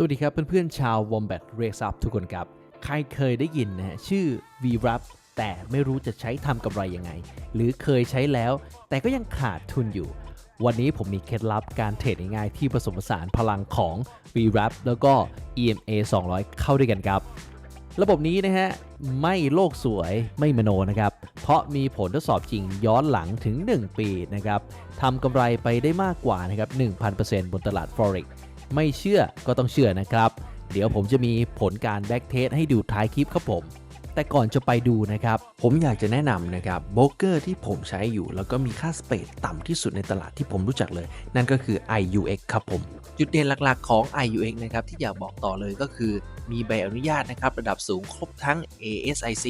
สวัสดีครับเพื่อนๆชาว Wombat Race Up ทุกคนครับ ใครเคยได้ยินนะฮะชื่อ VRAP แต่ไม่รู้จะใช้ทำกำไรยังไง หรือเคยใช้แล้ว แต่ก็ยังขาดทุนอยู่ วันนี้ผมมีเคล็ดลับการเทรดง่ายๆที่ผสมผสานพลังของ VRAP แล้วก็ EMA 200 เข้าด้วยกันครับ ระบบนี้นะฮะ ไม่โลกสวยไม่มโนนะครับ เพราะมีผลทดสอบจริงย้อนหลังถึง 1 ปีนะครับทำกำไรไปได้มากกว่านะครับ1,000%บนตลาด Forex ไม่เชื่อก็ต้องเชื่อนะครับ เดี๋ยวผมจะมีผลการแบ็กเทสให้ดูท้ายคลิปครับผม แต่ก่อนจะไปดูนะครับ ผมอยากจะแนะนำนะครับโบรกเกอร์ที่ผมใช้อยู่ แล้วก็มีค่าสเปดต่ำที่สุดในตลาดที่ผมรู้จักเลย นั่นก็คือ IUX ครับผม จุดเด่นหลักๆของ IUX นะครับที่อยากบอกต่อเลยก็คือมีใบอนุญาตนะครับระดับสูงครบทั้ง ASIC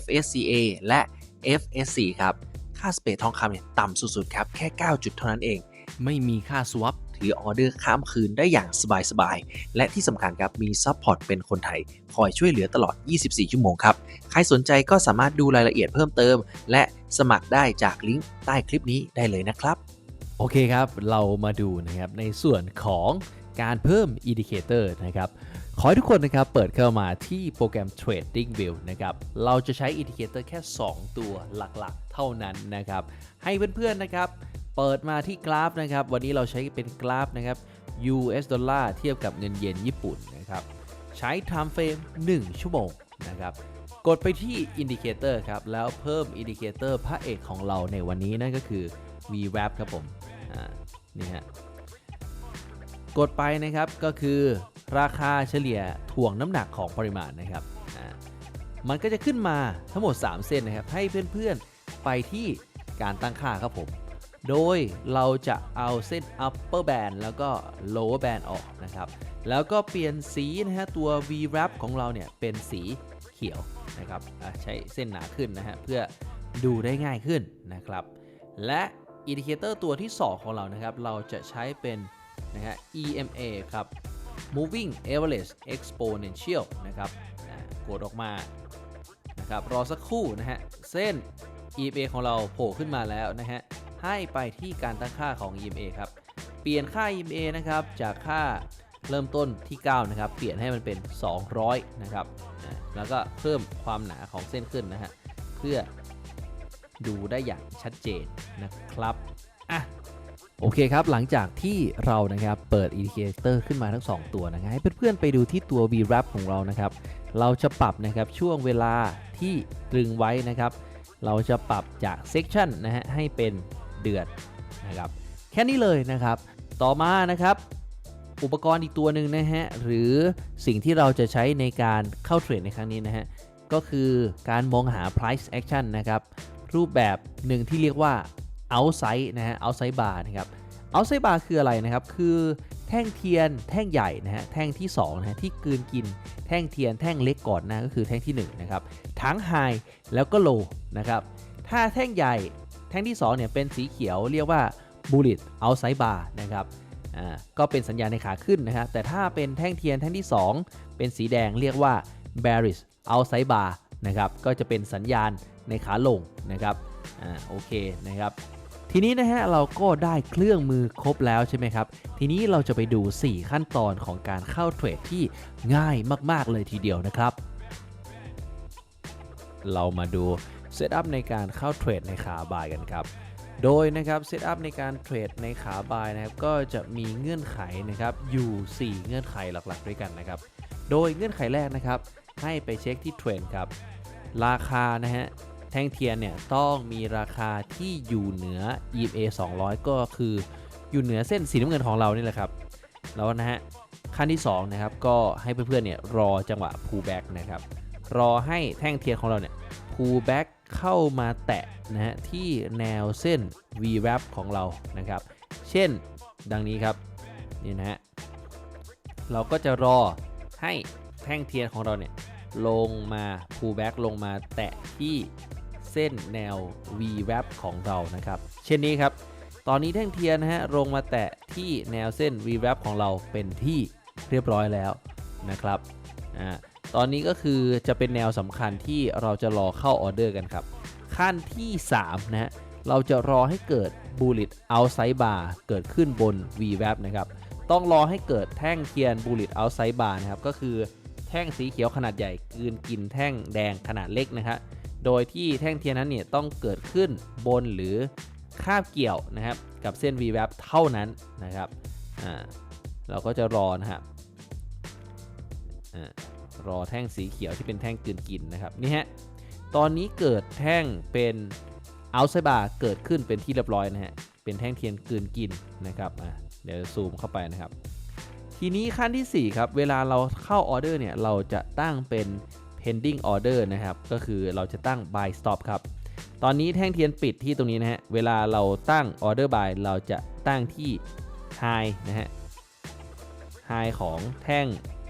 FSCA และ FSC ครับ ค่าสเปดทองคำเนี่ยต่ำสุดๆครับแค่ 9 จุดเท่านั้นเอง ไม่มีค่า swap ถือ รือออเดอร์ข้ามคืนได้อย่างสบายๆ และที่สำคัญครับมีซัพพอร์ตเป็นคนไทย คอยช่วยเหลือตลอด 24 ชั่วโมงครับ ใครสนใจก็สามารถดูรายละเอียดเพิ่มเติม และสมัครได้จากลิงก์ใต้คลิปนี้ได้เลยนะครับ โอเคครับ เรามาดูนะครับในส่วนของการเพิ่ม Indicator นะครับขอให้ทุกคนนะครับเปิดเข้ามาที่โปรแกรม Trading View นะครับเราจะใช้ Indicator แค่ 2 ตัวหลักๆ เท่านั้นนะครับ ให้เพื่อนๆนะครับ เปิดมาที่กราฟนะครับ วันนี้เราใช้เป็นกราฟนะครับ US ดอลลาร์เทียบกับเงินเยนญี่ปุ่นนะครับ ใช้ Time Frame 1 ชั่วโมงนะครับ กดไปที่ Indicator ครับ แล้วเพิ่ม Indicator พระเอกของเราในวันนี้นั่นก็คือ VWAP ครับผมนี่ฮะกดไปนะครับก็คือราคาเฉลี่ยถ่วงน้ำหนักของปริมาณนะครับมันก็จะขึ้นมาทั้งหมด 3 เส้นนะครับ ให้เพื่อนๆไปที่การตั้งค่าครับผม โดยเราจะเอาเส้น upper band แล้วก็ lower band ออกนะครับ แล้วก็เปลี่ยนสีนะฮะตัว VWrap ของเราเนี่ยเป็นสีเขียวนะครับใช้เส้นหนาขึ้นนะฮะเพื่อดูได้ง่ายขึ้นนะครับ และอินดิเคเตอร์ตัวที่ 2 ของเรานะครับ เราจะใช้เป็นนะฮะ EMA ครับ moving average exponential นะครับกดออกมานะครับรอสักครู่นะฮะเส้น EMA ของเราโผล่ขึ้นมาแล้วนะฮะ ให้ไปที่การตั้งค่าของ EMA ครับ เปลี่ยนค่า EMA นะครับจากค่าเริ่มต้นที่ 9 นะครับ เปลี่ยนให้มันเป็น 200 นะครับ แล้วก็เพิ่มความหนาของเส้นขึ้นนะฮะ เพื่อดูได้อย่างชัดเจนนะครับ อะ โอเคครับ หลังจากที่เรานะครับ เปิด Indicator ขึ้นมาทั้ง 2 ตัวนะครับให้เพื่อนๆไปดูที่ตัว VWrap ของเรานะครับ เราจะปรับนะครับช่วงเวลาที่ตรึงไว้นะครับ เราจะปรับจาก Section นะฮะให้เป็น เดือนนะครับแค่นี้เลยนะครับ ต่อมานะครับ อุปกรณ์อีกตัวหนึ่งนะฮะหรือสิ่งที่เราจะใช้ในการเข้าเทรดในครั้งนี้นะฮะก็คือการมองหา price action นะครับรูปแบบหนึ่งที่เรียกว่า outside นะฮะ outside bar นะครับ outside bar คืออะไรนะครับ คือแท่งเทียนแท่งใหญ่นะฮะแท่งที่2นะฮะที่กืนกิน แท่งเทียนแท่งเล็กก่อนนะก็คือแท่งที่1นะครับทั้ง high แล้วก็ low นะครับถ้าแท่งใหญ่ แท่งที่2เนี่ยเป็นสีเขียวเรียกว่า bullet outside bar นะครับอ่าก็เป็นสัญญาณในขาขึ้นนะฮะแต่ถ้าเป็นแท่งเทียนแท่งที่ 2 เป็นสีแดงเรียกว่า bearish outside bar นะครับก็จะเป็นสัญญาณในขาลงนะครับอ่าโอเคนะครับทีนี้นะฮะเราก็ได้เครื่องมือครบแล้วใช่ไหมครับ ทีนี้เราจะไปดู 4 ขั้นตอนของการเข้าเทรดที่ง่ายมาก ๆ เลยทีเดียวนะครับ เรามาดู เซตอัพในการเข้าเทรดในขาบายกันครับ โดยนะครับเซตอัพในการเทรดในขาบายนะครับก็จะมีเงื่อนไขนะครับอยู่ 4 เงื่อนไขหลักๆ ด้วยกันนะครับ โดยเงื่อนไขแรกนะครับ ให้ไปเช็คที่เทรนด์ครับ ราคานะฮะแท่งเทียนเนี่ยต้องมีราคาที่อยู่เหนือ EMA 200 ก็คืออยู่เหนือเส้นสีน้ำเงินของเรานี่แหละครับ แล้วนะฮะขั้นที่2นะครับก็ให้เพื่อนๆเนี่ยรอจังหวะ pullback นะครับ รอให้แท่งเทียนของเราเนี่ย pullback เข้ามาแตะนะฮะที่แนวเส้น VWrap ของเรานะครับ เช่นดังนี้ครับนี่นะฮะเราก็จะรอให้แท่งเทียนของเราเนี่ยลงมา pullback ลงมาแตะที่เส้นแนว VWrap ของเรานะครับ เช่นนี้ครับ ตอนนี้แท่งเทียนนะฮะลงมาแตะที่แนวเส้น VWrap ของเราเป็นที่เรียบร้อยแล้วนะครับอ่า ตอนนี้ก็คือจะเป็นแนวสำคัญที่เราจะรอเข้าออเดอร์กันครับ ขั้นที่ 3 นะฮะเราจะรอให้เกิด bullet outside bar เกิดขึ้นบน VWAP นะครับ ต้องรอให้เกิดแท่งเทียนบูลิตเอาไซบาร์นะครับ ก็คือแท่งสีเขียวขนาดใหญ่กืนกินแท่งแดงขนาดเล็กนะครับโดยที่แท่งเทียนนั้นเนี่ยต้องเกิดขึ้นบนหรือคาบเกี่ยวนะครับ กับเส้น v w a p เท่านั้นนะครับ อ่า เราก็จะรอนะครับอ่า รอแท่งสีเขียวที่เป็นแท่งกืนกินนะครับนี่ฮะตอนนี้เกิดแท่งเป็นเอาไซบาเกิดขึ้นเป็นที่เรียบร้อยนะฮะเป็นแท่งเทียนกืนกินนะครับอะเดี๋ยวซูมเข้าไปนะครับ ทีนี้ขั้นที่ 4 ครับ เวลาเราเข้าออเดอร์เนี่ยเราจะตั้งเป็น pending order นะครับ ก็คือเราจะตั้ง buy stop ครับ ตอนนี้แท่งเทียนปิดที่ตรงนี้นะฮะ เวลาเราตั้ง order buy เราจะตั้งที่ high นะฮะ high ของแท่ง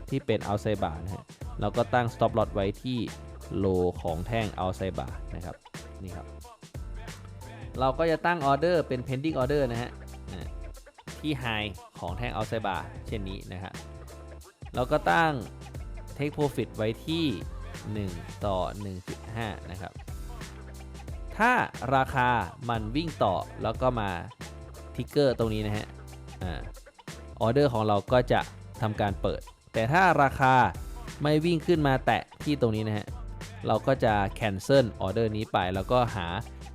ที่เป็น outside bar นะฮะ เราก็ตั้ง stop loss ไว้ที่ low ของแท่ง outside bar นะครับ นี่ครับ เราก็จะตั้งออเดอร์เป็น pending order นะฮะที่ high ของแท่ง outside bar เช่นนี้นะฮะเราก็ตั้ง take profit ไว้ที่ 1 ต่อ 1.5 นะครับ ถ้าราคามันวิ่งต่อแล้วก็มาทิกเกอร์ตรงนี้นะฮะออเดอร์ของเราก็จะทำการเปิด แต่ถ้าราคา ไม่วิ่งขึ้นมาแตะที่ตรงนี้นะฮะ เราก็จะ cancel ออเดอร์นี้ไป แล้วก็หา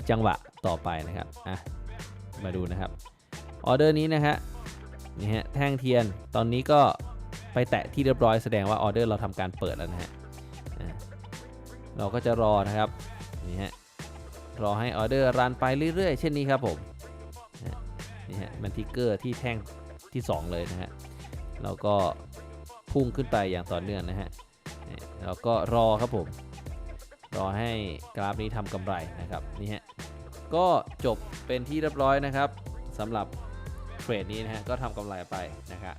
จังหวะต่อไปนะครับ อะ มาดูนะครับ ออเดอร์นี้นะฮะ นี่ฮะ แท่งเทียน ตอนนี้ก็ไปแตะที่เรียบร้อยแสดงว่าออเดอร์เราทำการเปิดแล้วนะฮะ เราก็จะรอนะครับ นี่ฮะ รอให้ออเดอร์รันไปเรื่อยๆ เช่นนี้ครับผม นี่ฮะ มันทิกเกอร์ที่แท่งที่ 2 เลยนะฮะเราก็ พุ่งขึ้นไปอย่างต่อเนื่องนะฮะนี่เราก็รอครับผม รอให้กราฟนี้ทำกำไรนะครับนี่ฮะก็จบเป็นที่เรียบร้อยนะครับสำหรับเทรดนี้นะฮะก็ทำกำไรไปนะครับ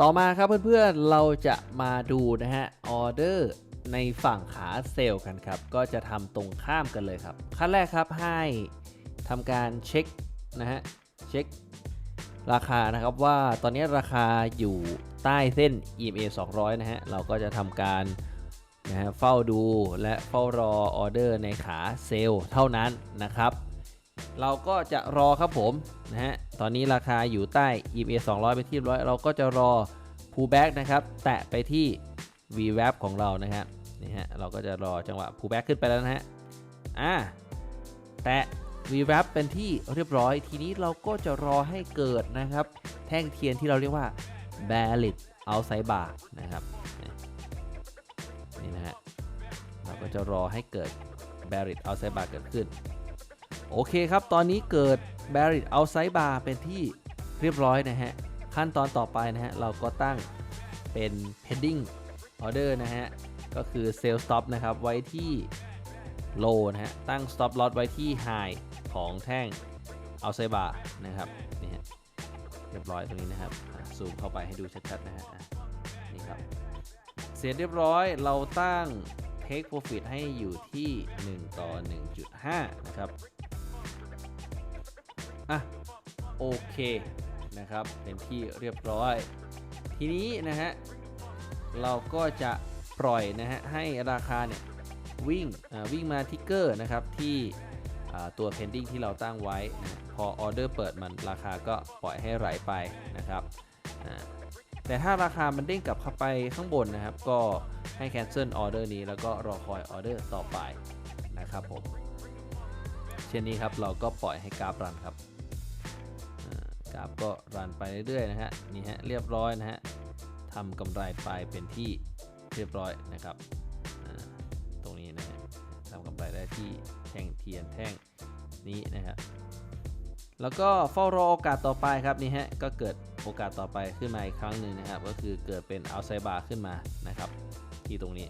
ต่อมาครับเพื่อนๆเราจะมาดูนะฮะออเดอร์ในฝั่งขาเซลล์กันครับ ก็จะทำตรงข้ามกันเลยครับ ขั้นแรกครับให้ทำการเช็คนะฮะเช็ค ราคานะครับว่าตอนนี้ราคาอยู่ใต้เส้น EMA 200 นะฮะ เราก็จะทำการนะฮะเฝ้าดูและเฝ้ารอออเดอร์ในขาเซลล์เท่านั้นนะครับ เราก็จะรอครับผมนะฮะ ตอนนี้ราคาอยู่ใต้ EMA 200 ไปที่ร้อยเราก็จะรอ pullback นะครับ แตะไปที่ VWAP ของเรานะครับนี่ฮะ เราก็จะรอจังหวะ pullback ขึ้นไปแล้วนะฮะ อ่า แตะ VWAP เป็นที่เรียบร้อย ทีนี้เราก็จะรอให้เกิดนะครับ แท่งเทียนที่เราเรียกว่า bearish outside bar นะครับนี่นะฮะเราก็จะรอให้เกิด bearish outside bar เกิดขึ้น โอเคครับ ตอนนี้เกิด bearish outside bar เป็นที่เรียบร้อยนะฮะ ขั้นตอนต่อไปนะฮะ เราก็ตั้งเป็น pending order นะฮะ ก็คือ sell stop นะครับ ไว้ที่ low นะฮะ ตั้ง stop loss ไว้ที่ high ของแท่ง outside bar นะครับนี่ฮะเรียบร้อยตรงนี้นะครับซูมเข้าไปให้ดูชัดๆนะฮะนี่ครับเสร็จเรียบร้อยเราตั้ง take profit ให้อยู่ที่ 1 ต่อ 1.5 นะครับอะโอเคนะครับเป็นที่เรียบร้อย ทีนี้นะฮะเราก็จะปล่อยนะฮะให้ราคาเนี่ยวิ่งอ่าวิ่งมาทิกเกอร์นะครับที่ ตัว pending ที่เราตั้งไว้นะพอออเดอร์เปิดมันราคาก็ปล่อยให้ไหลไปนะครับแต่ถ้าราคามันเด้งกลับเข้าไปข้างบนนะครับ ก็ให้ cancel ออเดอร์นี้แล้วก็รอคอยออเดอร์ต่อไปนะครับผมเช่นนี้ครับเราก็ปล่อยให้กราฟรันครับกราฟก็รันไปเรื่อยๆนะฮะนี่ฮะเรียบร้อยนะฮะทำกำไรไปเป็นที่เรียบร้อยนะครับ ไรได้ที่แท่งเทียนแท่งนี้นะครับแล้วก็เฝ้ารอโอกาสต่อไปครับนี่ฮะก็เกิดโอกาสต่อไปขึ้นมาอีกครั้งหนึ่งนะครับ ก็คือเกิดเป็น outside bar ขึ้นมานะครับ ที่ตรงนี้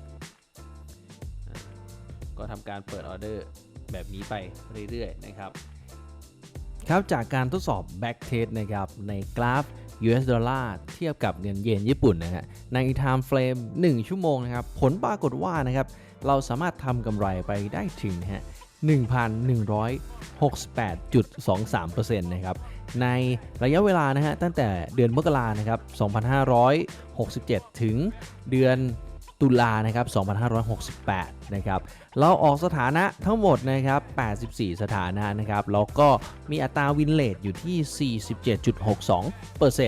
ก็ทำการเปิดออเดอร์แบบนี้ไปเรื่อยๆนะครับ ครับจากการทดสอบ back test นะครับในกราฟ US ดอลลาร์เทียบกับเงินเยนญี่ปุ่นนะฮะใน time frame 1 ชั่วโมงนะครับ ผลปรากฏว่านะครับ เราสามารถทำกำไรไปได้ถึงนะฮะ1,168.23%นะครับ ในระยะเวลานะฮะตั้งแต่เดือนมกรานะครับ 2567 ถึงเดือน ตุลานะครับ 2568 นะครับ เราออกสถานะทั้งหมดนะครับ 84 สถานะนะครับ แล้วก็มีอัตราวินเลทอยู่ที่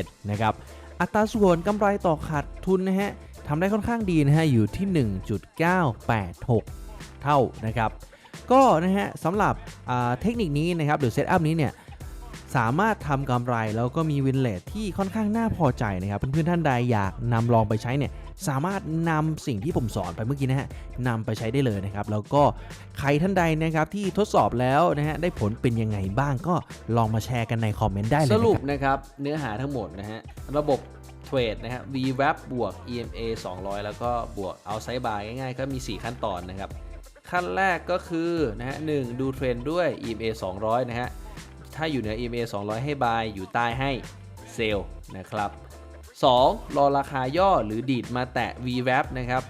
47.62%นะครับ อัตราส่วนกำไรต่อขาดทุนนะฮะทำได้ค่อนข้างดีนะฮะ อยู่ที่ 1.986 เท่านะครับ ก็นะฮะสำหรับเทคนิคนี้นะครับ หรือเซตอัพนี้เนี่ยสามารถทำกำไรแล้วก็มีวินเลทที่ค่อนข้างน่าพอใจนะครับ เพื่อนๆท่านใดอยากนำลองไปใช้เนี่ย สามารถนำสิ่งที่ผมสอนไปเมื่อกี้นะฮะนำไปใช้ได้เลยนะครับ แล้วก็ใครท่านใดนะครับที่ทดสอบแล้วนะฮะได้ผลเป็นยังไงบ้างก็ลองมาแชร์กันในคอมเมนต์ได้เลยสนะรุคปรับนะครับเนื้อหาทั้งหมดนะฮะระบบเทรดนะฮะ VWAP บวก EMA 200 แล้วก็บวก Outside Bar ง่ายๆ ก็มี 4 ขั้นตอนนะครับ ขั้นแรกก็คือนะฮะหนึ่งดูเทรนด์ด้วย EMA 200 นะฮะ ถ้าอยู่เหนือ EMA 200 ให้ buy อยู่ใต้ให้เซลนะครับ 2. รอราคาย่อหรือดีดมาแตะ VWAP นะครับ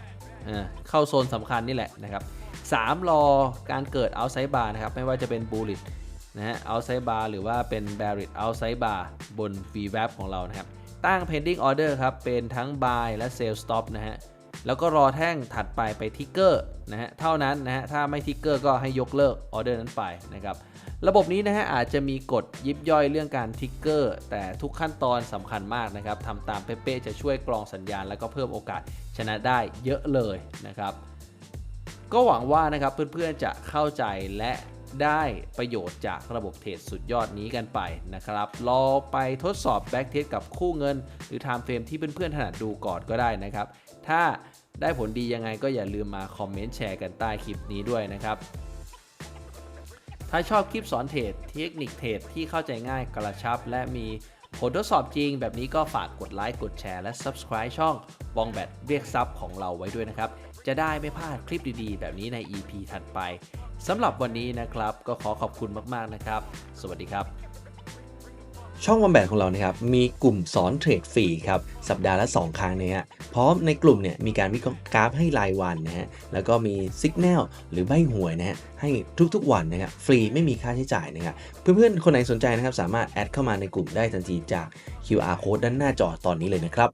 เข้าโซนสำคัญนี่แหละนะครับ 3. รอการเกิด outside bar นะครับ ไม่ว่าจะเป็น bullish นะฮะ outside bar หรือว่าเป็น bearish outside bar บน VWAP ของเรานะครับ ตั้ง pending order ครับ เป็นทั้ง buy และ sell stop นะฮะ แล้วก็รอแท่งถัดไปไปทิกเกอร์นะฮะเท่านั้นนะฮะถ้าไม่ทิกเกอร์ก็ให้ยกเลิกออเดอร์นั้นไปนะครับระบบนี้นะฮะอาจจะมีกฎยิบย่อยเรื่องการทิกเกอร์แต่ทุกขั้นตอนสำคัญมากนะครับทำตามเป๊ะๆจะช่วยกรองสัญญาณ แล้วก็เพิ่มโอกาสชนะได้เยอะเลยนะครับก็หวังว่านะครับเพื่อนๆจะเข้าใจและ ได้ประโยชน์จากระบบเทรดสุดยอดนี้กันไปนะครับรอไปทดสอบแบ็กเทสกับคู่เงิน หรือ Time Frame ที่เพื่อนๆถนัดดูก่อนก็ได้นะครับ ถ้าได้ผลดียังไงก็อย่าลืมมาคอมเมนต์แชร์กันใต้คลิปนี้ด้วยนะครับ ถ้าชอบคลิปสอนเทรดเทคนิคเทรดที่เข้าใจง่ายกระชับ และมีผลทดสอบจริงแบบนี้ก็ฝากกดไลค์กดแชร์และ Subscribe ช่องบองแบตเรียกซับของเราไว้ด้วยนะครับ จะได้ไม่พลาดคลิปดีๆ แบบนี้ใน EP ถัดไป สำหรับวันนี้นะครับก็ขอขอบคุณมาก ๆ นะครับ สวัสดีครับ ช่องวอมแบทของเรานะครับมีกลุ่มสอนเทรดฟรีครับสัปดาห์ละ 2 ครั้งนะฮะพร้อมในกลุ่มเนี่ยมีการวิเคราะห์กราฟให้รายวันนะฮะแล้วก็มีสัญญาณหรือใบหวยนะฮะให้ทุกๆวันนะครับฟรีไม่มีค่าใช้จ่ายนะครับเพื่อนๆ คนไหนสนใจนะครับสามารถแอดเข้ามาในกลุ่มได้ทันทีจาก QR code ด้านหน้าจอตอนนี้เลยนะครับ